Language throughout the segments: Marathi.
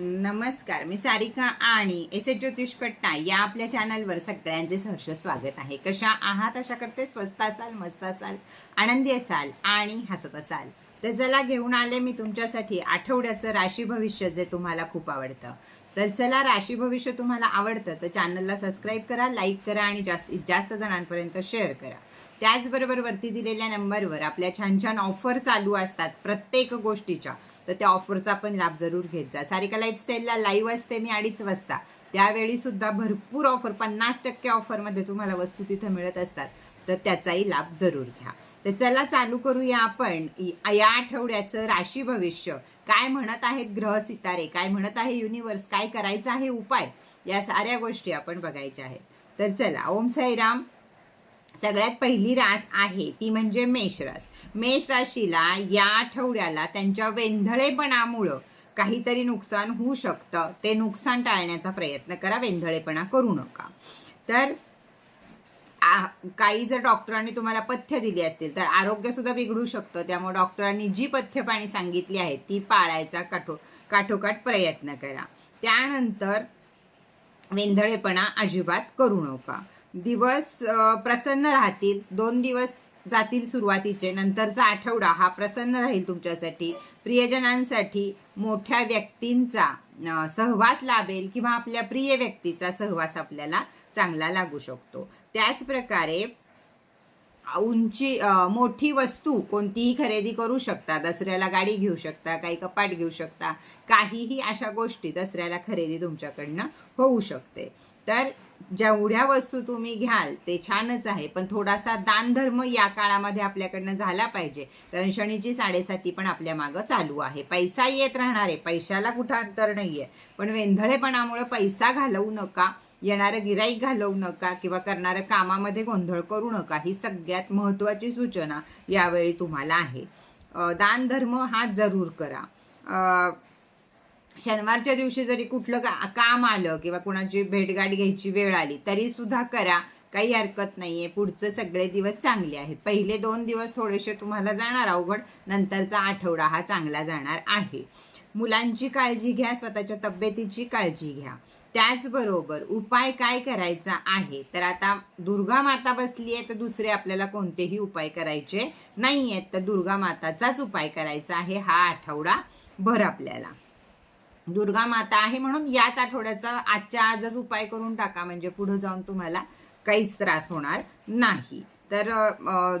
नमस्कार मी सारिका आणि एस एच ज्योतिष कट्टा या आपल्या चॅनलवर सगळ्यांचे सहर्ष स्वागत आहे. कशा आहात? अशा करते स्वस्त असाल मस्त असाल आनंदी असाल आणि हसत असाल. तर चला घेऊन आले मी तुमच्यासाठी आठवड्याचं राशी भविष्य जे तुम्हाला खूप आवडतं. तर चला राशी भविष्य तुम्हाला आवडतं तर चॅनलला सबस्क्राईब करा लाईक करा आणि जास्तीत जास्त जणांपर्यंत शेअर करा. त्याचबरोबर वरती दिलेल्या नंबरवर आपल्या छान छान ऑफर चालू असतात प्रत्येक गोष्टीच्या. तर त्या ऑफरचा पण लाभ जरूर घेत जा. सारिका लाईफस्टाईलला लाईव्ह असते मी अडीच वाजता. त्यावेळी सुद्धा भरपूर ऑफर पन्नास टक्के ऑफरमध्ये तुम्हाला वस्तू तिथं मिळत असतात. तर त्याचाही लाभ जरूर घ्या. तर चला चालू करूया आपण. या आठवड्याचं राशी भविष्य. काय म्हणत आहेत ग्रह सितारे? काय म्हणत आहे युनिवर्स काय करायचं आहे उपाय? या साऱ्या गोष्टी आपण बघायच्या आहेत. तर चला ओम साईराम. सगळ्यात पहिली रास आहे ती म्हणजे मेषरास. मेष राशीला या आठवड्याला त्यांच्या वेंधळेपणामुळं काहीतरी नुकसान होऊ शकतं. ते नुकसान टाळण्याचा प्रयत्न करा वेंधळेपणा करू नका. तर काही जर डॉक्टरांनी तुम्हाला पथ्य दिली असतील तर आरोग्य सुद्धा बिघडू शकतं. त्यामुळे डॉक्टरांनी जी पथ्य पाणी सांगितली आहेत ती पाळायचा काठो काठोकाठ प्रयत्न करा. त्यानंतर वेंधळेपणा अजिबात करू नका. दिवस प्रसन्न राहतील. दोन दिवस जातील सुरुवातीचे नंतरचा आठवडा हा प्रसन्न राहील तुमच्यासाठी. प्रियजनांसाठी मोठ्या व्यक्तींचा सहवास लाभेल किंवा आपल्या प्रिय व्यक्तीचा सहवास आपल्याला चांगला लागू शकतो. त्याच प्रकारे उंची मोठी वस्तू कोणतीही खरेदी करू शकता. दसऱ्याला गाडी घेऊ शकता काही कपाट घेऊ शकता. काहीही अशा गोष्टी दसऱ्याला खरेदी तुमच्याकडनं होऊ शकते. तर जेवढ्या वस्तू तुम्ही घ्याल ते छानच आहे. पण थोडासा दानधर्म या काळामध्ये आपल्याकडनं झाला पाहिजे. कारण शनीची साडेसाती पण आपल्या मागं चालू आहे. पैसा येत राहणार आहे पैशाला कुठं अंतर नाहीये. पण वेंधळेपणामुळे पैसा घालवू नका येणारं गिराईक घालवू नका किंवा करणाऱ्या कामामध्ये गोंधळ करू नका ही सगळ्यात महत्त्वाची सूचना यावेळी तुम्हाला आहे. दानधर्म हा जरूर करा. शनिवारच्या दिवशी जरी कुठलं का काम आलं किंवा कुणाची भेटगाठ घ्यायची वेळ आली तरी सुद्धा करा. काही हरकत नाहीये. पुढचे सगळे दिवस चांगले आहेत. पहिले दोन दिवस थोडेसे तुम्हाला जाणार अवघड नंतरचा आठवडा हा चांगला जाणार आहे. मुलांची काळजी घ्या स्वतःच्या तब्येतीची काळजी घ्या. त्याचबरोबर उपाय काय करायचा आहे? तर आता दुर्गा माता बसली आहे तर दुसरे आपल्याला कोणतेही उपाय करायचे नाही आहेत तर दुर्गा माताचाच उपाय करायचा आहे. हा आठवडा भर आपल्याला. दुर्गा माता आहे म्हणून याच आठवड्याचा आजच्या आजच उपाय करून टाका. म्हणजे पुढे जाऊन तुम्हाला काहीच त्रास होणार नाही. तर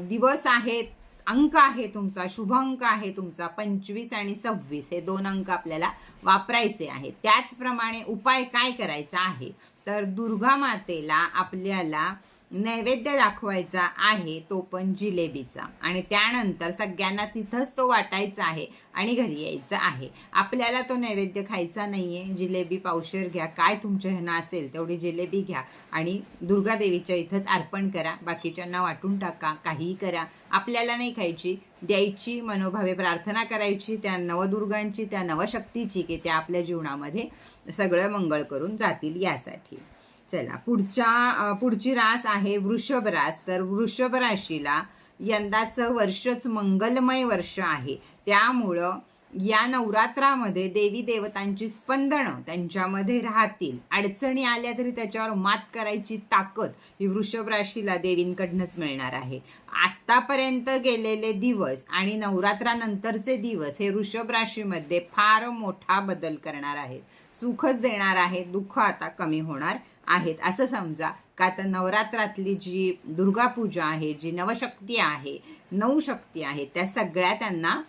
दिवस आहेत अंक आहे तुमचा शुभ अंक आहे तुमचा पंचवीस आणि सव्वीस हे दोन अंक आपल्याला वापरायचे आहेत. त्याचप्रमाणे उपाय काय करायचा आहे? तर दुर्गा मातेला आपल्याला नैवेद्य दाखवायचा आहे तो पण जिलेबीचा. आणि त्यानंतर सगळ्यांना तिथंच तो वाटायचा आहे आणि घरी यायचं आहे. आपल्याला तो नैवेद्य खायचा नाहीये. जिलेबी पावशेर घ्या. काय तुमच्या ह्यांना असेल तेवढी जिलेबी घ्या. आणि दुर्गादेवीच्या इथंच अर्पण करा. बाकीच्यांना वाटून टाका. काहीही करा. आपल्याला नाही खायची. द्यायची मनोभावे प्रार्थना करायची. त्या नवदुर्गांची त्या नवशक्तीची की त्या आपल्या जीवनामध्ये सगळं मंगळ करून जातील यासाठी. चला पुढच्या पुढची रास आहे वृषभ रास. तर वृषभ राशीला यंदाचं वर्षच मंगलमय वर्ष आहे. त्यामुळं या नवरात्रामध्ये देवी देवतांची स्पंदनं त्यांच्यामध्ये राहतील. अडचणी आल्या तरी त्याच्यावर मात करायची ताकद ही वृषभ राशीला देवींकडनंच मिळणार आहे. आतापर्यंत गेलेले दिवस आणि नवरात्रानंतरचे दिवस हे वृषभ राशीमध्ये फार मोठा बदल करणार आहेत. सुखच देणार आहे दुःख आता कमी होणार. आहेत. असं समजा का तर नवरात्रातली जी दुर्गा पूजा आहे जी नवशक्ती आहे नऊ शक्ती आहेत त्या सगळ्या त्यांना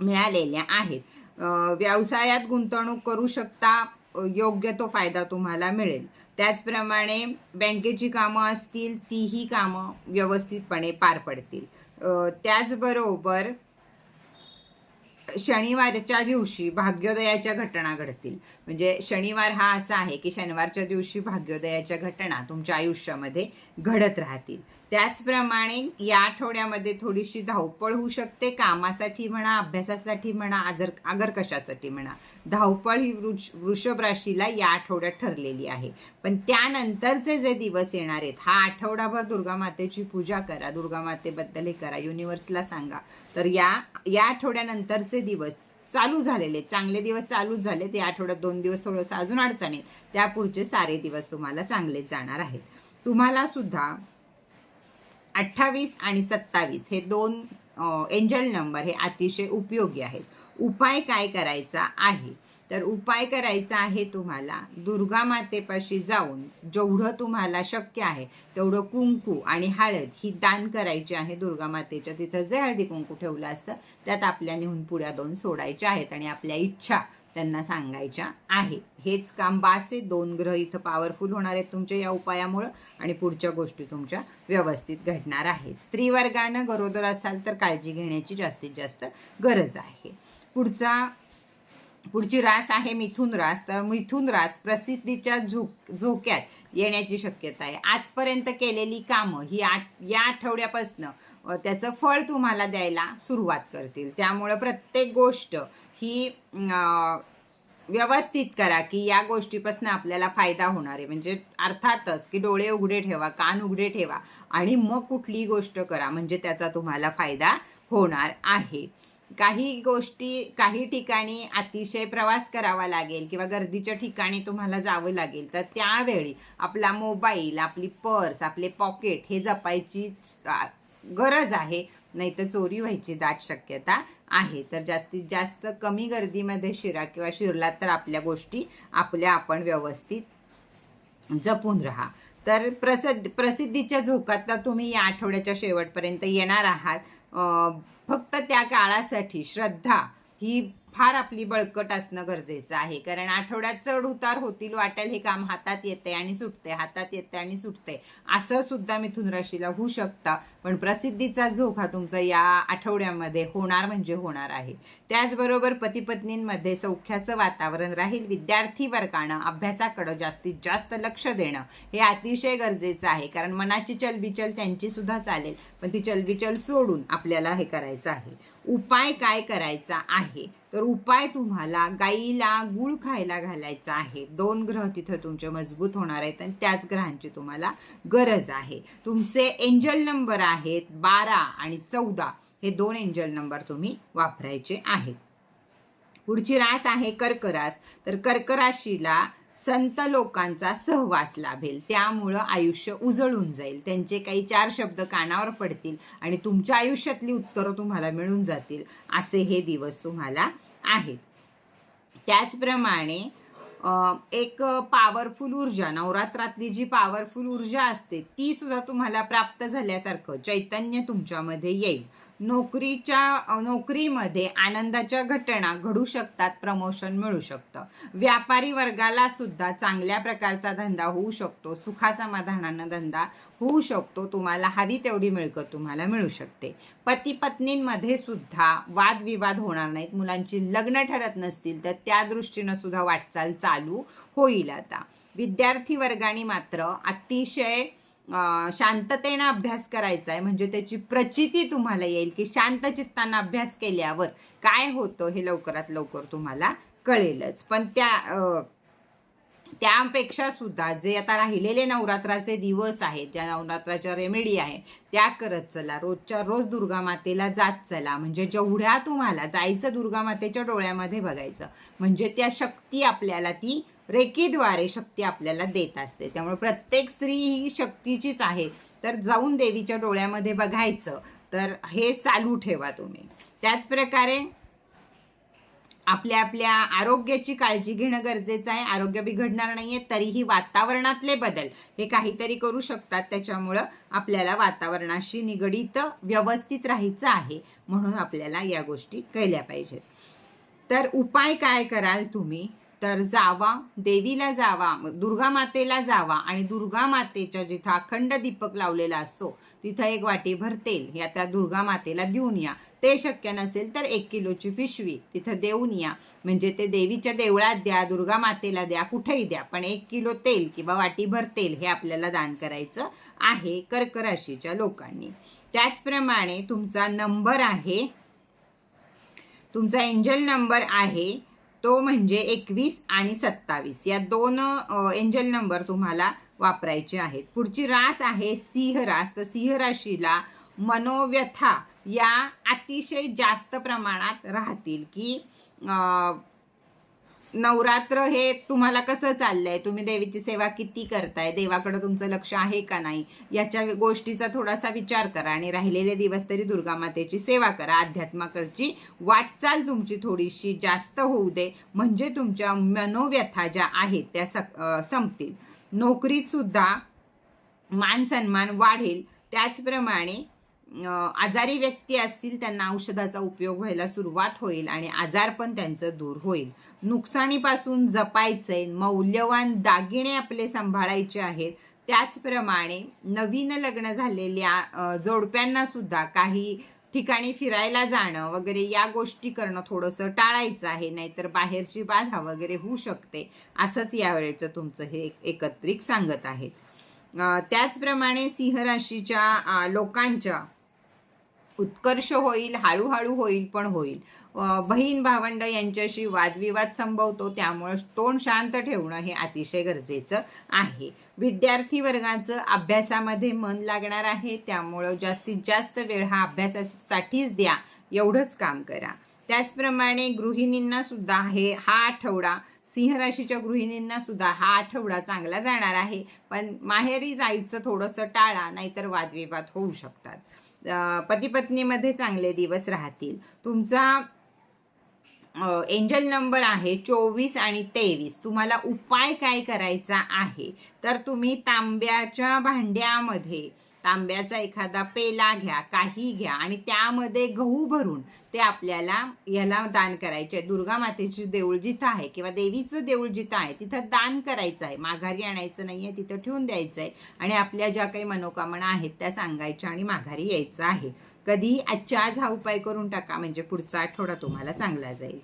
मिळालेल्या आहेत. व्यवसायात गुंतवणूक करू शकता योग्य तो फायदा तुम्हाला मिळेल. त्याचप्रमाणे बँकेची कामं असतील तीही कामं व्यवस्थितपणे पार पडतील. त्याचबरोबर शनिवारच्या दिवशी भाग्योदयाच्या घटना घडतील. म्हणजे शनिवार हा असा आहे की शनिवारच्या दिवशी भाग्योदयाच्या घटना तुमच्या आयुष्यामध्ये घडत राहतील. त्याचप्रमाणे या आठवड्यामध्ये थोडीशी धावपळ होऊ शकते कामासाठी म्हणा अभ्यासासाठी म्हणा आजर आगर कशासाठी म्हणा. धावपळ ही वृष वृषभ राशीला या आठवड्यात ठरलेली आहे. पण त्यानंतरचे जे दिवस येणार आहेत हा आठवडाभर दुर्गा मातेची पूजा करा दुर्गा मातेबद्दल हे करा युनिव्हर्सला सांगा. तर या या आठवड्यानंतरचे दिवस चालू झालेले चांगले दिवस चालूच झाले ते आठवड्यात दोन दिवस थोडंसं अजून अडचणी त्या पुढचे सारे दिवस तुम्हाला चांगलेच जाणार आहेत. तुम्हाला सुद्धा अठ्ठावीस आणि सत्तावीस हे दोन एंजल नंबर हे अतिशय उपयोगी आहेत. उपाय काय करायचा आहे? तर उपाय करायचा आहे तुम्हाला दुर्गा मातेपाशी जाऊन जेवढं तुम्हाला शक्य आहे तेवढं कुंकू आणि हळद ही दान करायची आहे दुर्गा मातेच्या. तिथं जे हळदी कुंकू ठेवलं असतं त्यात आपल्या नेहून पुढ्या दोन सोडायच्या आहेत आणि आपल्या इच्छा त्यांना सांगायच्या आहे. हेच काम बास आहे दोन ग्रह इथं पॉवरफुल होणार आहेत तुमच्या या उपायामुळं आणि पुढच्या गोष्टी तुमच्या व्यवस्थित घडणार आहेत. स्त्री वर्गानं गरोदर असाल तर काळजी घेण्याची जास्तीत जास्त गरज आहे. पुढचा पुढची रास आहे मिथुन रास. तर मिथुन रास प्रसिद्धीच्या झोक झोक्यात येण्याची शक्यता आहे. आजपर्यंत केलेली कामं ही आठ या आठवड्यापासनं त्याचं फळ तुम्हाला द्यायला सुरुवात करतील. त्यामुळं प्रत्येक गोष्ट ही व्यवस्थित करा की या गोष्टीपासून आपल्याला फायदा होणार आहे. म्हणजे अर्थातच की डोळे उघडे ठेवा कान उघडे ठेवा आणि मग कुठली गोष्ट करा म्हणजे त्याचा तुम्हाला फायदा होणार आहे. काही गोष्टी काही ठिकाणी अतिशय प्रवास करावा लागेल किंवा गर्दीच्या ठिकाणी तुम्हाला जावं लागेल तर त्यावेळी आपला मोबाईल आपली पर्स आपले पॉकेट हे जपायची गरज आहे. नाहीतर चोरी व्हायची दाट शक्यता आहे. तर जास्तीत जास्त कमी गर्दीमध्ये शिरा किंवा शिरला तर आपल्या गोष्टी आपल्या आपण व्यवस्थित जपून राहा. तर प्रसिद्ध प्रसिद्धीच्या झोकातला तुम्ही या आठवड्याच्या शेवटपर्यंत येणार आहात. फक्त त्या काळासाठी श्रद्धा ही फार आपली बळकट असणं गरजेचं आहे. कारण आठवड्यात चढ उतार होतील वाटेल हे काम हातात येते आणि सुटते हातात येते आणि सुटते असं सुद्धा मिथुन राशीला होऊ शकतं. पण प्रसिद्धीचा झोक हा तुमचा या आठवड्यामध्ये होणार म्हणजे होणार आहे. त्याचबरोबर पतीपत्नींमध्ये सौख्याचं वातावरण राहील विद्यार्थी वर्गानं अभ्यासाकडं जास्तीत जास्त लक्ष देणं हे अतिशय गरजेचं आहे. कारण मनाची चलबिचल त्यांची सुद्धा चालेल पण ती चलबिचल सोडून आपल्याला हे करायचं आहे. उपाय काय करायचा आहे? तर उपाय तुम्हाला गाईला गुळ खायला घालायचा आहे. दोन ग्रह तिथं तुमचे मजबूत होणार आहेत आणि त्याच ग्रहांची तुम्हाला गरज आहे. तुमचे एंजल नंबर आहेत बारा आणि चौदा. हे दोन एंजल नंबर तुम्ही वापरायचे आहेत. पुढची रास आहे कर्करास. तर कर्कराशीला संत लोकांचा सहवास लाभेल. त्यामुळं आयुष्य उजळून जाईल. त्यांचे काही चार शब्द कानावर पडतील आणि तुमच्या आयुष्यातली उत्तरं तुम्हाला मिळून जातील. असे हे दिवस तुम्हाला आहेत. त्याचप्रमाणे एक पॉवरफुल ऊर्जा नवरात्रातली जी पॉवरफुल ऊर्जा असते ती सुद्धा तुम्हाला प्राप्त झाल्यासारखं चैतन्य तुमच्यामध्ये येईल. नोकरीच्या नोकरीमध्ये आनंदाच्या घटना घडू शकतात प्रमोशन मिळू शकतं. व्यापारी वर्गाला सुद्धा चांगल्या प्रकारचा धंदा होऊ शकतो सुखासमाधानानं धंदा होऊ शकतो तुम्हाला हवी तेवढी मिळकत तुम्हाला मिळू शकते. पती पत्नींमध्ये सुद्धा वादविवाद होणार नाहीत मुलांची लग्न ठरत नसतील तर त्या दृष्टीनं सुद्धा वाटचाल चालू होईल आता. विद्यार्थी वर्गाने मात्र अतिशय शांततेनं अभ्यास करायचा आहे म्हणजे त्याची प्रचिती तुम्हाला येईल की शांत चित्तानं अभ्यास केल्यावर काय होतं हे लवकरात लवकर तुम्हाला कळेलच. पण त्या त्यापेक्षा सुद्धा जे आता राहिलेले नवरात्राचे दिवस आहेत ज्या नवरात्राच्या रेमेडी आहे त्या करत चला. रोजच्या रोज दुर्गा मातेला जात चला. म्हणजे जेवढ्या तुम्हाला जायचं दुर्गा मातेच्या डोळ्यामध्ये बघायचं म्हणजे त्या शक्ती आपल्याला ती रेकीद्वारे शक्ती आपल्याला देत असते. त्यामुळे प्रत्येक स्त्री ही शक्तीचीच आहे. तर जाऊन देवीच्या डोळ्यामध्ये बघायचं. तर हे चालू ठेवा तुम्ही. त्याचप्रकारे आपल्या आपल्या आरोग्याची काळजी घेणं गरजेचं आहे. आरोग्य बिघडणार नाहीये तरीही वातावरणातले बदल हे काहीतरी करू शकतात. त्याच्यामुळं आपल्याला वातावरणाशी निगडीत व्यवस्थित राहायचं आहे म्हणून आपल्याला या गोष्टी केल्या पाहिजेत. तर उपाय काय कराल तुम्ही? तर जावा देवीला जावा दुर्गा मातेला जावा आणि दुर्गा मातेच्या जिथं अखंड दीपक लावलेला असतो तिथं एक वाटी भरतेल. या त्या दुर्गा मातेला देऊन या. ते शक्य नसेल तर एक किलोची पिशवी तिथं देऊन या. म्हणजे ते देवीच्या देवळात द्या दुर्गा मातेला द्या कुठेही द्या. पण एक किलो तेल किंवा वाटीभर तेल हे आपल्याला दान करायचं आहे कर्क राशीच्या लोकांनी. त्याचप्रमाणे तुमचा नंबर आहे तुमचा एंजल नंबर आहे तो म्हणजे एकवीस आणि सत्तावीस. या दोन एंजल नंबर तुम्हाला वापरायचे आहेत. पुढची रास आहे सिंह रास. तर सिंह राशीला मनोव्यथा या अतिशय जास्त प्रमाणात राहतील की नवरात्र हे तुम्हाला कसं चाललंय? तुम्ही देवीची सेवा किती करताय? देवाकडे तुमचं लक्ष आहे का नाही? याच्या गोष्टीचा थोडासा विचार करा आणि राहिलेले दिवस तरी दुर्गा मातेची सेवा करा. अध्यात्माकडची वाटचाल तुमची थोडीशी जास्त होऊ दे. म्हणजे तुमच्या मनोव्यथा ज्या आहेत त्या सक- संपतील. नोकरीत सुद्धा मान सन्मान वाढेल. त्याचप्रमाणे आजारी व्यक्ती असतील त्यांना औषधाचा उपयोग व्हायला सुरुवात होईल आणि आजार पण त्यांचं दूर होईल. नुकसानीपासून जपायचंय मौल्यवान दागिने आपले सांभाळायचे आहेत. त्याचप्रमाणे नवीन लग्न झालेल्या जोडप्यांना सुद्धा काही ठिकाणी फिरायला जाणं वगैरे या गोष्टी करणं थोडंसं टाळायचं आहे नाहीतर बाहेरची बाधा वगैरे होऊ शकते असंच यावेळेचं तुमचं हे एकत्रिक एकत्रित सांगत आहेत. त्याचप्रमाणे सिंह राशीच्या लोकांच्या उत्कर्ष होईल हळूहळू होईल पण होईल. बहीण भावंड यांच्याशी वादविवाद संभवतो त्यामुळे तोंड शांत ठेवणं हे अतिशय गरजेचं आहे. विद्यार्थी वर्गाचं अभ्यासामध्ये मन लागणार आहे त्यामुळं जास्तीत जास्त वेळ हा अभ्यासासाठीच द्या एवढंच काम करा. त्याचप्रमाणे गृहिणींना सुद्धा हे हा आठवडा सिंह राशीच्या गृहिणींना सुद्धा हा आठवडा चांगला जाणार आहे पण माहेरी जायचं थोडंसं टाळा नाहीतर वादविवाद होऊ शकतात. पती पत्नीमध्ये चांगले दिवस राहतील. तुमचा एंजल नंबर आहे चोवीस आणि तेवीस. तुम्हाला उपाय काय करायचा आहे? तर तुम्ही तांब्याच्या भांड्यामध्ये तांब्याचा एखादा पेला घ्या काही घ्या आणि त्यामध्ये गहू भरून ते आपल्याला याला दान करायचे. आहे दुर्गा मातेची देऊळ जिथं आहे किंवा देवीचं देऊळ जिथं आहे तिथं दान करायचं आहे. माघारी आणायचं नाही आहे तिथं ठेवून द्यायचं आहे. आणि आपल्या ज्या काही मनोकामना आहेत त्या सांगायच्या आणि माघारी यायचं आहे. कधी आजच्या आज हा उपाय करून टाका म्हणजे पुढचा आठवडा तुम्हाला चांगला जाईल.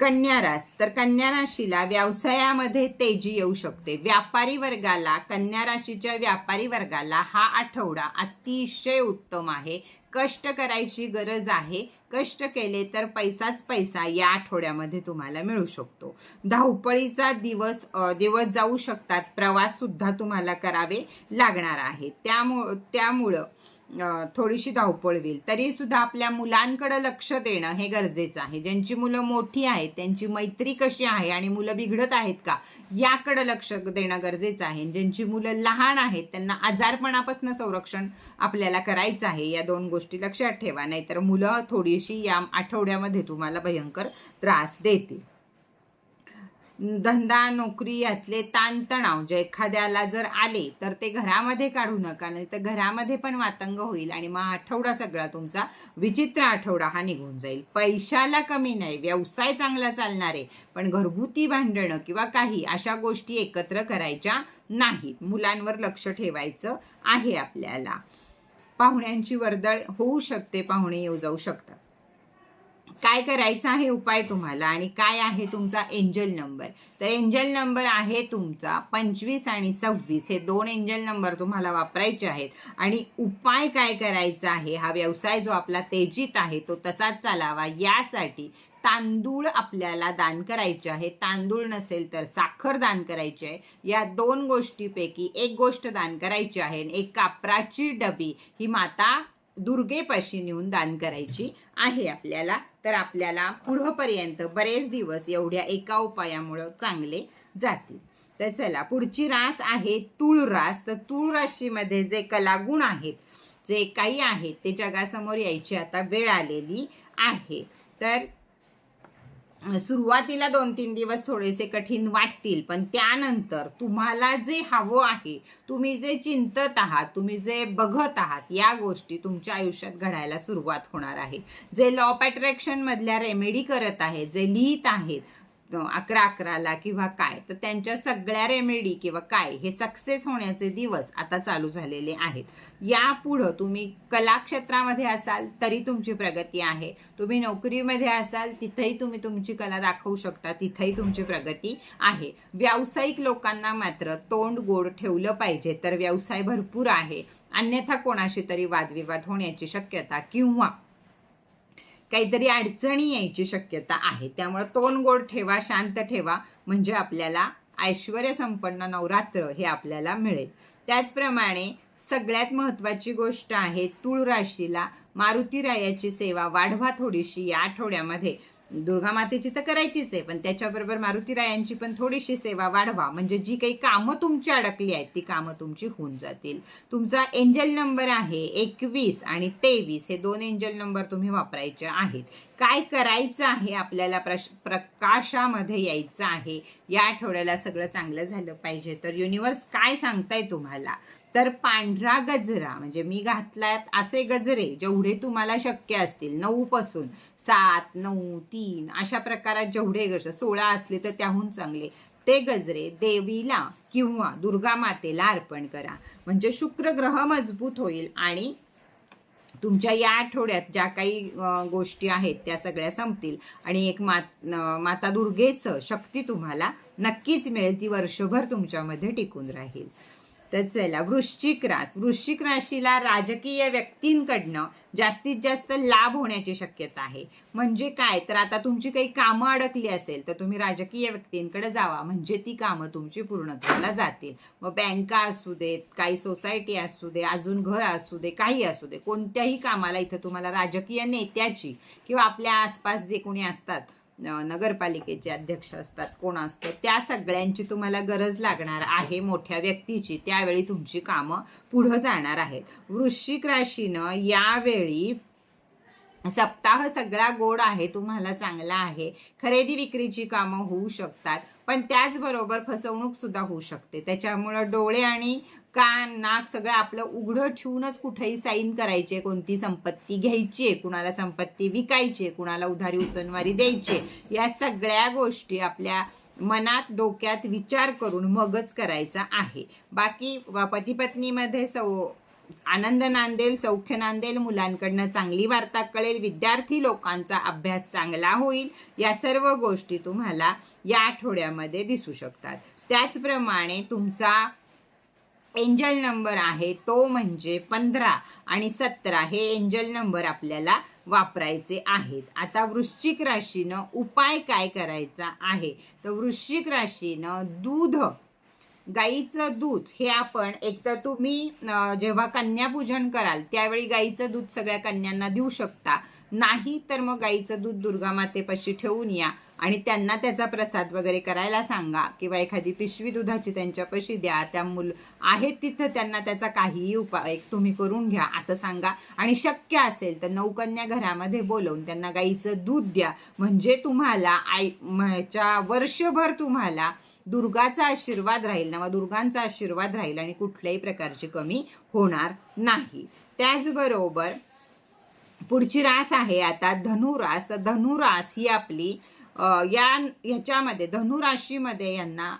कन्या रास. तर कन्या राशीला व्यवसायामध्ये तेजी येऊ शकते. व्यापारी वर्गाला कन्या राशीच्या व्यापारी वर्गाला हा आठवडा अतिशय उत्तम आहे. कष्ट करायची गरज आहे. कष्ट केले तर पैसाच पैसा या आठवड्यामध्ये तुम्हाला मिळू शकतो. धावपळीचा दिवस दिवस जाऊ शकतात. प्रवास सुद्धा तुम्हाला करावे लागणार आहे. त्यामुळं त्यामुळं थोडीशी धावपळ होईल. तरी सुद्धा आपल्या मुलांकडे लक्ष देणं हे गरजेचं आहे. ज्यांची मुलं मोठी आहेत त्यांची मैत्री कशी आहे आणि मुलं बिघडत आहेत का याकडं लक्ष देणं गरजेचं आहे. ज्यांची मुलं लहान आहेत त्यांना आजारपणापासून संरक्षण आपल्याला करायचं आहे या दोन गोष्टी लक्षात ठेवा. नाहीतर मुलं थोडीशी या आठवड्यामध्ये तुम्हाला भयंकर त्रास देतील. धंदा नोकरी यातले ताणतणाव जे एखाद्याला जर आले तर ते घरामध्ये काढू नका नाही तर घरामध्ये पण वातंग होईल आणि मग आठवडा सगळा तुमचा विचित्र आठवडा हा निघून जाईल. पैशाला कमी नाही व्यवसाय चांगला चालणार आहे पण घरगुती भांडणं किंवा काही अशा गोष्टी एकत्र करायच्या नाहीत. मुलांवर लक्ष ठेवायचं आहे आपल्याला. पाहुण्यांची वर्दळ होऊ शकते पाहुणे येऊ जाऊ शकतात. काय करायचं आहे उपाय तुम्हाला आणि काय आहे तुमचा एंजल नंबर? तर एंजल नंबर आहे तुमचा पंचवीस आणि सव्वीस. हे दोन एंजल नंबर तुम्हाला वापरायचे आहेत. आणि उपाय काय करायचा आहे? हा व्यवसाय जो आपला तेजीत आहे तो तसाच चालावा. यासाठी तांदूळ आपल्याला दान करायचे आहे. तांदूळ नसेल तर साखर दान करायची आहे. या दोन गोष्टीपैकी एक गोष्ट दान करायची आहे. एक कापराची डबी. ही माता दुर्गेपाशी नेऊन दान करायची आहे आपल्याला. तर आपल्याला पुढंपर्यंत बरेच दिवस एवढ्या एका उपायामुळं चांगले जातील. तर चला पुढची रास आहे तुळ रास. तर तुळ राशीमध्ये जे कलागुण आहेत जे काही आहेत ते जगासमोर यायची आता वेळ आलेली आहे. तर सुरुवातीला दोन तीन दिवस थोडेसे कठीण वाटतील पण त्यानंतर तुम्हाला जे हवं आहे तुम्ही जे चिंतत आहात तुम्ही जे बघत आहात या गोष्टी तुमच्या आयुष्यात घडायला सुरुवात होणार आहे. जे लॉ ऑफ अट्रॅक्शन मधल्या रेमेडी करत आहेत जे लिहित आहेत अकरा अकराला किंवा काय तर त्यांच्या सगळ्या रेमेडी किंवा काय हे सक्सेस होण्याचे दिवस आता चालू झालेले आहेत. यापुढं तुम्ही कलाक्षेत्रामध्ये असाल तरी तुमची प्रगती आहे. तुम्ही नोकरीमध्ये असाल तिथेही तुम्ही तुमची कला दाखवू शकता तिथेही तुमची प्रगती आहे. व्यावसायिक लोकांना मात्र तोंड गोड ठेवलं पाहिजे तर व्यवसाय भरपूर आहे. अन्यथा कोणाशी तरी वादविवाद होण्याची शक्यता किंवा काहीतरी अडचणी यायची शक्यता आहे. त्यामुळे तोंड गोड ठेवा शांत ठेवा म्हणजे आपल्याला ऐश्वर संपन्न नवरात्र हे आपल्याला मिळेल. त्याचप्रमाणे सगळ्यात महत्त्वाची गोष्ट आहे तुळ राशीला मारुती रायाची सेवा वाढवा थोडीशी या आठवड्यामध्ये. दुर्गा मातेची तर करायचीच आहे पण त्याच्याबरोबर मारुतीरायांची पण थोडीशी सेवा वाढवा. म्हणजे जी काही कामं तुमची अडकली आहेत ती कामं तुमची होऊन जातील. तुमचा एंजल नंबर आहे एकवीस आणि तेवीस हे दोन एंजल नंबर तुम्ही वापरायचे आहेत. काय करायचं आहे आपल्याला प्रश प्रकाशामध्ये यायचं आहे? या आठवड्याला सगळं चांगलं झालं पाहिजे. तर युनिवर्स काय सांगताय तुम्हाला? तर पांढरा गजरा म्हणजे मी घातल्यात असे गजरे जेवढे तुम्हाला शक्य असतील नऊ पासून सात नऊ तीन अशा प्रकारात जेवढे गजरे सोळा असले तर त्याहून चांगले. ते गजरे देवीला किंवा दुर्गा मातेला अर्पण करा. म्हणजे शुक्र ग्रह मजबूत होईल आणि तुमच्या या आठवड्यात ज्या काही गोष्टी आहेत त्या सगळ्या संपतील. आणि एक मात माता दुर्गेचं शक्ती तुम्हाला नक्कीच मिळेल. ती वर्षभर तुमच्यामध्ये टिकून राहील. तर चला वृश्चिक रास. वृश्चिक राशीला राजकीय व्यक्तींकडनं जास्तीत जास्त लाभ होण्याची शक्यता आहे. म्हणजे काय? तर आता तुमची काही कामं अडकली असेल तर तुम्ही राजकीय व्यक्तींकडे जावा. म्हणजे ती कामं तुमची पूर्णत्वाला जातील. मग बँका असू देत काही सोसायटी असू दे अजून घर असू दे काही असू दे कोणत्याही कामाला इथं तुम्हाला राजकीय नेत्याची किंवा आपल्या आसपास जे कोणी असतात नगरपालिकेचे अध्यक्ष असतात कोण असतं त्या सगळ्यांची तुम्हाला गरज लागणार आहे मोठ्या व्यक्तीची. त्यावेळी तुमची कामं पुढं जाणार आहेत. वृश्चिक राशीनं यावेळी सप्ताह सगळा गोड आहे तुम्हाला चांगला आहे. खरेदी विक्रीची कामं होऊ शकतात पण त्याचबरोबर फसवणूक सुद्धा होऊ शकते. त्याच्यामुळं डोळे आणि कान नाक सगळं आपलं उघडं ठेवूनच कुठेही साईन करायचे कोणती संपत्ती घ्यायची आहे कुणाला संपत्ती विकायची आहे कुणाला उधारी उचलवारी द्यायची आहे. या सगळ्या गोष्टी आपल्या मनात डोक्यात विचार करून मगच करायचा आहे बाकी पती पत्नीमध्ये सौ आनंद नांदेल सौख्य नांदेल मुलांकडनं चांगली वार्ता कळेल विद्यार्थी लोकांचा अभ्यास चांगला होईल या सर्व गोष्टी तुम्हाला या आठवड्यामध्ये दिसू शकतात त्याचप्रमाणे तुमचा एंजल नंबर आहे तो म्हणजे पंधरा आणि सतरा हे एंजल नंबर आपल्याला वापरायचे आहेत. आता वृश्चिक राशीनं उपाय काय करायचा आहे? तर वृश्चिक राशीनं दूध गाईचं दूध हे आपण एकतर तुम्ही जेव्हा कन्यापूजन कराल त्यावेळी गाईचं दूध सगळ्या कन्यांना देऊ शकता. नाही तर मग गाईचं दूध दुर्गा मातेपाशी ठेवून या आणि त्यांना त्याचा प्रसाद वगैरे करायला सांगा किंवा एखादी पिशवी दुधाची त्यांच्यापाशी द्या. त्या मुल आहेत तिथं त्यांना त्याचा काहीही उपाय तुम्ही करून घ्या असं सांगा. आणि शक्य असेल तर नौकन्या घरामध्ये बोलवून त्यांना गाईचं दूध द्या. म्हणजे तुम्हाला आई ह्याच्या वर्षभर तुम्हाला दुर्गाचा आशीर्वाद राहील. नवदुर्गांचा आशीर्वाद राहील आणि कुठल्याही प्रकारची कमी होणार नाही. त्याचबरोबर पुढची रास आहे आता धनुरास. तर धनुरास ही आपली या ह्याच्यामध्ये धनुराशीमध्ये यांना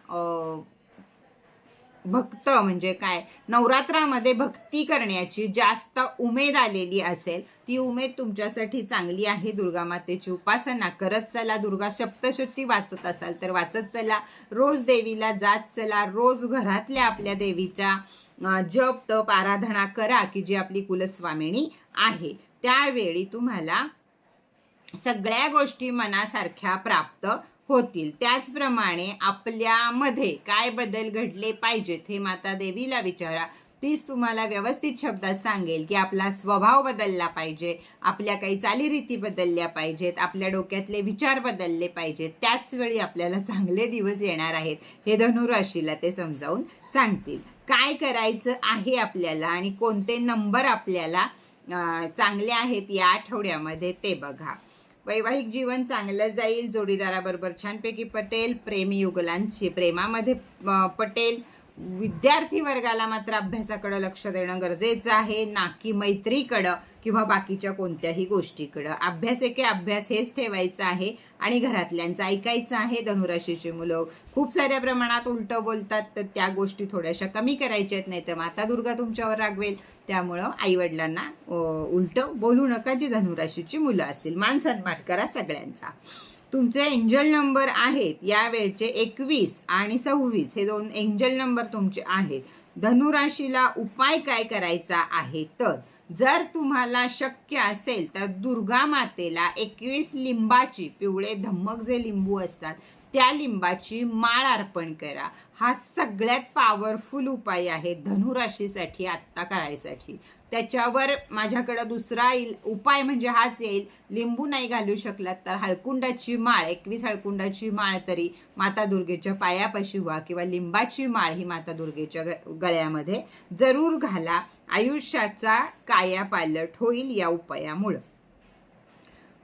भक्त म्हणजे काय नवरात्रामध्ये भक्ती करण्याची जास्त उमेद आलेली असेल ती उमेद तुमच्यासाठी चांगली आहे. दुर्गा मातेची उपासना करत चला. दुर्गा सप्तशती वाचत असाल तर वाचत चला. रोज देवीला जात चला. रोज घरातल्या आपल्या देवीच्या जप तप आराधना करा की जी आपली कुलस्वामिनी आहे. त्यावेळी तुम्हाला सगळ्या गोष्टी मनासारख्या प्राप्त होतील. त्याचप्रमाणे आपल्यामध्ये काय बदल घडले पाहिजेत हे माता देवीला विचारा. तीच तुम्हाला व्यवस्थित शब्दात सांगेल की आपला स्वभाव बदलला पाहिजे आपल्या काही चालीरीती बदलल्या पाहिजेत आपल्या डोक्यातले विचार बदलले पाहिजेत. त्याच वेळी आपल्याला चांगले दिवस येणार आहेत हे धनुराशीला ते समजावून सांगतील. काय करायचं आहे आपल्याला आणि कोणते नंबर आपल्याला चांगले आहेत या आठवड्यामध्ये ते बघा. वैवाहिक जीवन चांगलं जाईल जोडीदाराबरोबर छानपैकी पटेल प्रेमयुगलांची प्रेमामध्ये पटेल. विद्यार्थी वर्गाला मात्र अभ्यासाकडं लक्ष देणं गरजेचं आहे. ना की मैत्रीकडं किंवा बाकीच्या कोणत्याही गोष्टीकडं. अभ्यास एके अभ्यास हेच ठेवायचं आहे आणि घरातल्यांचं ऐकायचं आहे. धनुराशीची मुलं खूप साऱ्या प्रमाणात उलटं बोलतात तर त्या गोष्टी थोड्याशा कमी करायच्या आहेत नाही तर माता दुर्गा तुमच्यावर रागवेल. त्यामुळं आईवडिलांना उलटं बोलू नका जी धनुराशीची मुलं असतील. मान सन्मान करा सगळ्यांचा. तुमचे एंजल नंबर आहेत या वेळचे एकवीस आणि सव्वीस हे दोन एंजल नंबर तुमचे आहेत. धनुराशीला उपाय काय करायचा आहे? तर जर तुम्हाला शक्य असेल तर दुर्गा मातेला एकवीस लिंबाची पिवळे धम्मक जे लिंबू असतात त्या लिंबाची माळ अर्पण करा. हा सगळ्यात पॉवरफुल उपाय आहे धनुराशीसाठी आत्ता करायसाठी. त्याच्यावर माझ्याकडं दुसरा येईल उपाय म्हणजे हाच येईल. लिंबू नाही घालू शकलात तर हळकुंडाची माळ एकवीस हळकुंडाची माळ तरी माता दुर्गेच्या पायापाशी व्हा किंवा लिंबाची माळ ही माता दुर्गेच्या ग- गळ्यामध्ये जरूर घाला. आयुष्याचा कायापालट होईल या उपायामुळं.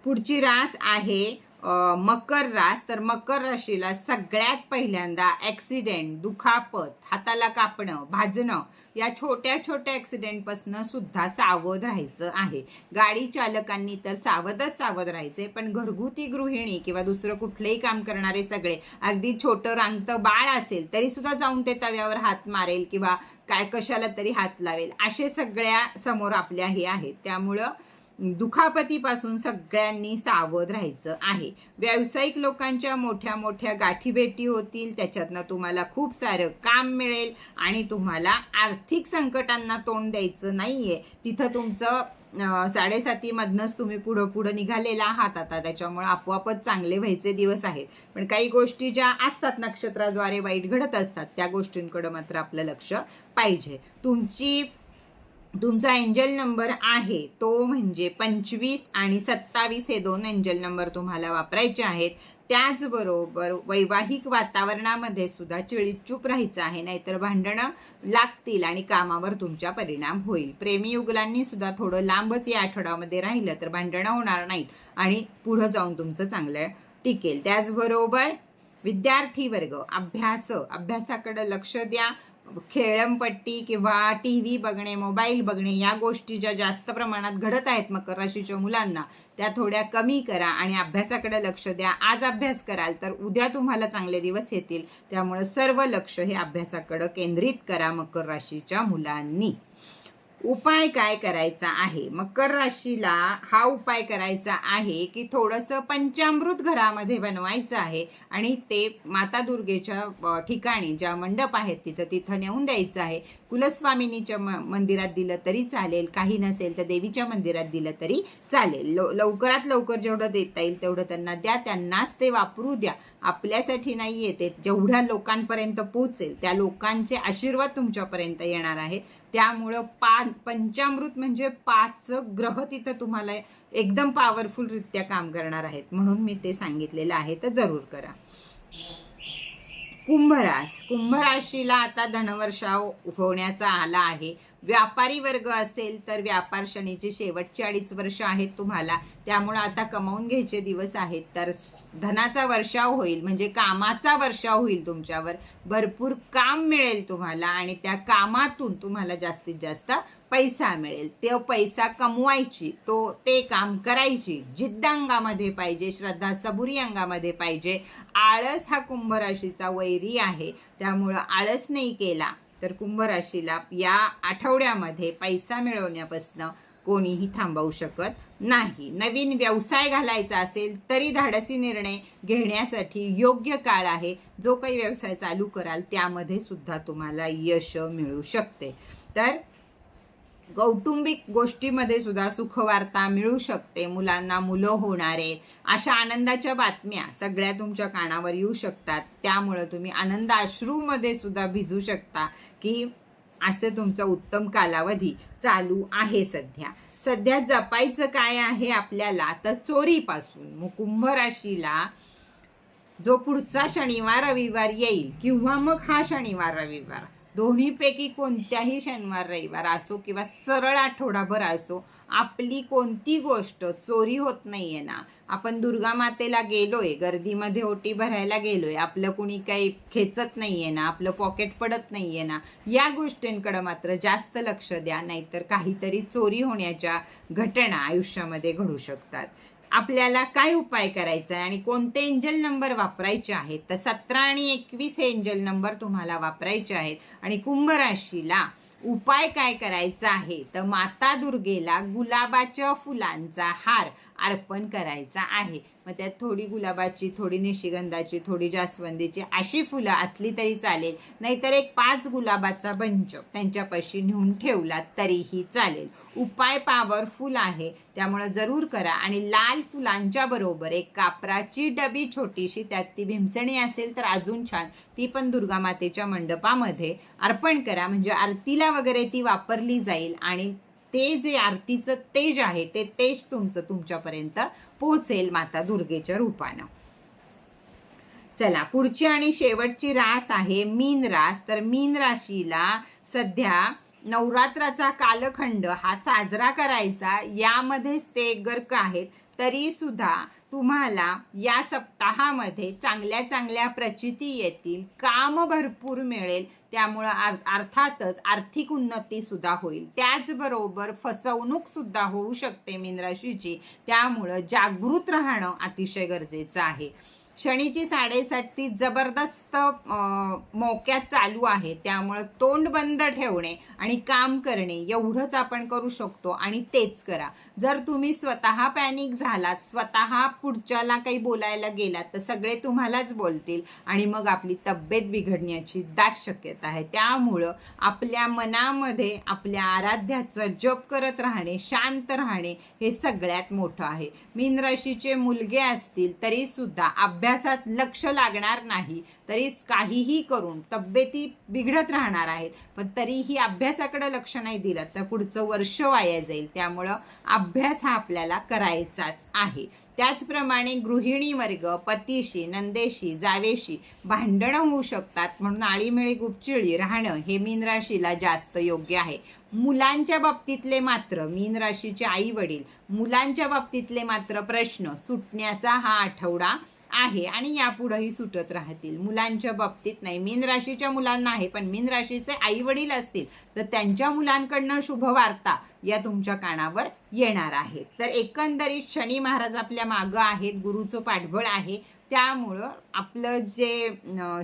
पुढची रास आहे मकर रास तर मकर राशीला सगळ्यात पहिल्यांदा ॲक्सिडेंट दुखापत हाताला कापणं भाजणं या छोट्या छोट्या ॲक्सिडेंटपासून सुद्धा सावध राहायचं आहे. गाडी चालकांनी तर सावधच सावध राहायचे पण घरगुती गृहिणी किंवा दुसरं कुठलंही काम करणारे सगळे अगदी छोटं रांगतं बाळ असेल तरी सुद्धा जाऊन ते तव्यावर हात मारेल किंवा काय कशाला तरी हात लावेल असे सगळ्या समोर आपल्या हे आहेत. त्यामुळं दुखापतीपासून सगळ्यांनी सावध राहायचं आहे. व्यावसायिक लोकांच्या मोठ्या मोठ्या गाठीभेटी होतील त्याच्यातनं तुम्हाला खूप सारं काम मिळेल आणि तुम्हाला आर्थिक संकटांना तोंड द्यायचं नाही आहे तिथं तुमचं साडेसातीमधनंच तुम्ही पुढं पुढं निघालेला आहात. आता त्याच्यामुळे आपोआपच चांगले व्हायचे दिवस आहेत. पण काही गोष्टी ज्या असतात नक्षत्राद्वारे वाईट घडत असतात त्या गोष्टींकडं मात्र आपलं लक्ष पाहिजे. तुमची तुमचा एंजल नंबर आहे तो म्हणजे पंचवीस आणि सत्तावीस हे दोन एंजल नंबर तुम्हाला वापरायचे आहेत. त्याचबरोबर वैवाहिक वातावरणामध्ये सुद्धा चिळीचूप राहायचं आहे नाहीतर भांडणं लागतील आणि कामावर तुमच्या परिणाम होईल. प्रेमी युगलांनी सुद्धा थोडं लांबच या आठवड्यामध्ये राहिलं तर भांडणं होणार नाहीत आणि पुढं जाऊन तुमचं चांगलं टिकेल. त्याचबरोबर विद्यार्थी वर्ग अभ्यास अभ्यासाकडे लक्ष द्या. खेळमपट्टी किंवा टी व्ही बघणे मोबाईल बघणे या गोष्टी ज्या जास्त प्रमाणात घडत आहेत मकर राशीच्या मुलांना त्या थोड्या कमी करा आणि अभ्यासाकडे लक्ष द्या. आज अभ्यास कराल तर उद्या तुम्हाला चांगले दिवस येतील. त्यामुळे सर्व लक्ष हे अभ्यासाकडे केंद्रित करा मकर राशीच्या मुलांनी. उपाय काय करायचा आहे? मकर राशीला हा उपाय करायचा आहे की थोडंसं पंचामृत घरामध्ये बनवायचं आहे आणि ते माता दुर्गेच्या ठिकाणी ज्या मंडप आहेत तिथं तिथं नेऊन द्यायचं आहे. कुलस्वामिनीच्या म- मंदिरात दिलं तरी चालेल. काही नसेल तर देवीच्या मंदिरात दिलं तरी चालेल. लव- लवकरात लवकर जेवढं देता येईल तेवढं त्यांना द्या. त्यांनाच ते वापरू द्या. आपल्यासाठी नाही येते जेवढ्या लोकांपर्यंत पोहोचेल त्या लोकांचे आशीर्वाद तुमच्यापर्यंत येणार आहेत. त्यामुळं पा पंचामृत म्हणजे पाच ग्रह तिथं तुम्हाला एकदम पॉवरफुल रित्या काम करणार आहेत. म्हणून मी ते सांगितलेलं आहे तर जरूर करा. कुंभरास. कुंभराशीला आता धनवर्षाव होण्याचा आला आहे. व्यापारी वर्ग असेल तर व्यापार शनीची शेवटची अडीच वर्ष आहेत तुम्हाला. त्यामुळे आता कमावून घ्यायचे दिवस आहेत. तर धनाचा वर्षाव होईल म्हणजे कामाचा वर्षाव होईल तुमच्यावर. भरपूर काम मिळेल तुम्हाला आणि त्या कामातून तुम्हाला जास्तीत जास्त पैसा मिळेल. तो पैसा कमवायची तो ते काम करायची. जिद्द अंगामध्ये पाहिजे श्रद्धा सबुरी अंगामध्ये पाहिजे. आळस हा कुंभ राशीचा वैरी आहे. त्यामुळं आळस नाही केला. तर कुंभ राशीला या आठवड्यामध्ये पैसा मिळवण्यापासून कोणीही थांबवू शकत नाही. नवीन व्यवसाय घालायचा असेल तरी धाडसी निर्णय घेण्यासाठी योग्य काळ आहे. जो काही व्यवसाय चालू कराल त्यामध्ये सुद्धा तुम्हाला यश मिळू शकते. तर कौटुंबिक गोष्टीमध्ये सुद्धा सुखवार्ता मिळू शकते मुलांना मुलं होणारे अशा आनंदाच्या बातम्या सगळ्या तुमच्या कानावर येऊ शकतात. त्यामुळं तुम्ही आनंद अश्रूमध्ये सुद्धा भिजू शकता की असं तुमचा उत्तम कालावधी चालू आहे सध्या. सध्या जपायचं काय आहे आपल्याला? तर चोरीपासून कुंभ राशीला जो पुढचा शनिवार रविवार येईल किंवा मग हा शनिवार रविवार दोन्हीपैकी कोणत्याही शनिवार रविवार असो किंवा सरळ आठवडाभर असो आपली कोणती गोष्ट चोरी होत नाहीये ना. आपण दुर्गा मातेला गेलोय गर्दीमध्ये ओटी भरायला गेलोय आपलं कुणी काही खेचत नाहीये ना आपलं पॉकेट पडत नाहीये ना या गोष्टींकडं मात्र जास्त लक्ष द्या नाहीतर काहीतरी चोरी होण्याच्या घटना आयुष्यामध्ये घडू शकतात. आपल्याला काय उपाय करायचा आहे आणि कोणते एंजल नंबर वापरायचे आहेत? तर सतरा आणि एकवीस हे एंजल नंबर तुम्हाला वापरायचे आहेत. आणि कुंभ राशीला उपाय काय करायचा आहे? तर माता दुर्गेला गुलाबाच्या फुलांचा हार अर्पण करायचा आहे. मग त्यात थोडी गुलाबाची थोडी निशिगंधाची थोडी जास्वंदीची अशी फुलं असली तरी चालेल. नाहीतर एक पाच गुलाबाचा बंच त्यांच्यापाशी नेऊन ठेवला तरीही चालेल. उपाय पॉवरफुल आहे त्यामुळं जरूर करा. आणि लाल फुलांच्या बरोबर एक कापराची डबी छोटीशी त्यात ती भीमसणी असेल तर अजून छान. ती पण दुर्गा मातेच्या मंडपामध्ये अर्पण करा. म्हणजे आरतीला वगैरे ती वापरली जाईल आणि ते जे आरतीचं तेज आहे ते तेज तुमचं तुमच्यापर्यंत पोहोचेल माता दुर्गेच्या रूपानं. चला पुढची आणि शेवटची रास आहे मीन रास. तर मीन राशीला सध्या नवरात्राचा कालखंड हा साजरा करायचा यामध्येच ते गर्क आहेत. तरी सुद्धा तुम्हाला या सप्ताहामध्ये चांगल्या चांगल्या प्रचिती येतील काम भरपूर मिळेल. त्यामुळं आर अर्थातच आर्थिक उन्नती सुद्धा होईल. त्याचबरोबर फसवणूक सुद्धा होऊ शकते मीनराशीची त्यामुळं जागृत राहणं अतिशय गरजेचं आहे. शनीची साडेसात ती जबरदस्त मोक्यात चालू आहे. त्यामुळं तोंड बंद ठेवणे आणि काम करणे एवढंच आपण करू शकतो आणि तेच करा. जर तुम्ही स्वतः पॅनिक झालात स्वतः पुढच्याला काही बोलायला गेलात तर सगळे तुम्हालाच बोलतील आणि मग आपली तब्येत बिघडण्याची दाट शक्यता आहे. त्यामुळं आपल्या मनामध्ये आपल्या आराध्याचं जप करत राहणे शांत राहणे हे सगळ्यात मोठं आहे. मीन राशीचे मुलगे असतील तरीसुद्धा अभ्यास अभ्यासात लक्ष लागणार नाही तरी काहीही करून तब्येती बिघडत राहणार आहेत. पण तरीही अभ्यासाकडे लक्ष नाही दिलं तर पुढचं वर्ष वाया जाईल. त्यामुळं अभ्यास हा आपल्याला करायचाच आहे. त्याचप्रमाणे गृहिणी वर्ग पतीशी नंदेशी जावेशी भांडणं होऊ शकतात. म्हणून आळीमिळी गुपचिळी राहणं हे मीन राशीला जास्त योग्य आहे. मुलांच्या बाबतीतले मात्र मीन राशीचे आई वडील मुलांच्या बाबतीतले मात्र प्रश्न सुटण्याचा हा आठवडा आहे आणि यापुढेही सुटत राहतील. मुलांच्या बाबतीत नाही. मीन राशीच्या मुलांना आहे पण मीन राशीचे आई वडील असतील तर त्यांच्या मुलांकडनं शुभ वार्ता या तुमच्या कानावर येणार आहेत तर एकंदरीत शनी महाराज आपल्या मागं आहेत गुरुचं पाठबळ आहे. त्यामुळं आपलं जे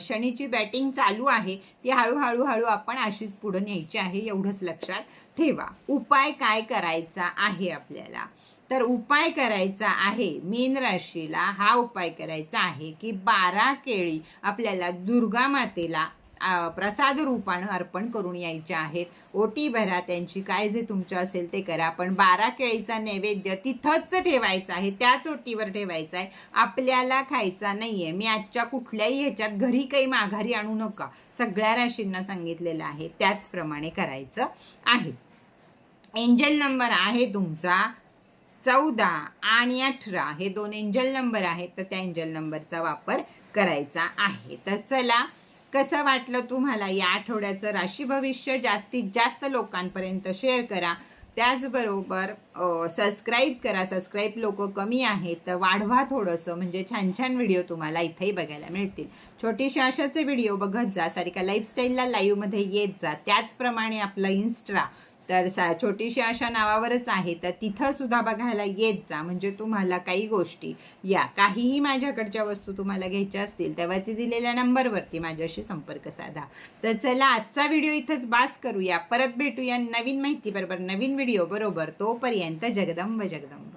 शनीची बॅटिंग चालू आहे ती हळूहळू हळू आपण अशीच पुढं न्यायची आहे एवढंच लक्षात ठेवा. उपाय काय करायचा आहे आपल्याला? तर उपाय करायचा आहे मीन राशीला हा उपाय करायचा आहे की बारा केळी आपल्याला दुर्गा मातेला प्रसाद रूपानं अर्पण करून यायचे आहेत. ओटी भरा त्यांची काय जे तुमचं असेल ते करा. पण बारा केळीचा नैवेद्य तिथंच ठेवायचा आहे. त्याच ओटीवर ठेवायचा आहे. आपल्याला खायचा नाही आहे मी आजच्या कुठल्याही ह्याच्यात घरी काही माघारी आणू नका. सगळ्या राशींना सांगितलेलं आहे. त्याचप्रमाणे करायचं आहे. एंजल नंबर आहे तुमचा चौदा आणि अठरा. हे दोन एंजल नंबर आहेत. तर त्या एंजल नंबरचा वापर करायचा आहे. तर चला कसं वाटलं तुम्हाला या आठवड्याचं राशी भविष्य जास्तीत जास्त लोकांपर्यंत शेअर करा. त्याचबरोबर सबस्क्राईब करा. सबस्क्राईब लोक कमी आहेत तर वाढवा थोडंसं. म्हणजे छान छान व्हिडिओ तुम्हाला इथेही बघायला मिळतील. छोटीशा अशाचे व्हिडिओ बघत जा. सारिका लाईफस्टाईलला लाईव्हमध्ये येत जा. त्याचप्रमाणे आपलं इन्स्ट्रा तर सा छोटीशी अशा नावावरच आहे. तर तिथं सुद्धा बघायला येत जा. म्हणजे तुम्हाला काही गोष्टी या काहीही माझ्याकडच्या वस्तू तुम्हाला घ्यायच्या असतील तेव्हा दिलेल्या नंबरवरती माझ्याशी संपर्क साधा. तर चला आजचा व्हिडिओ इथंच बास करूया. परत भेटूया नवीन माहिती बरोबर नवीन व्हिडिओ बरोबर. तोपर्यंत जगदंब जगदंब.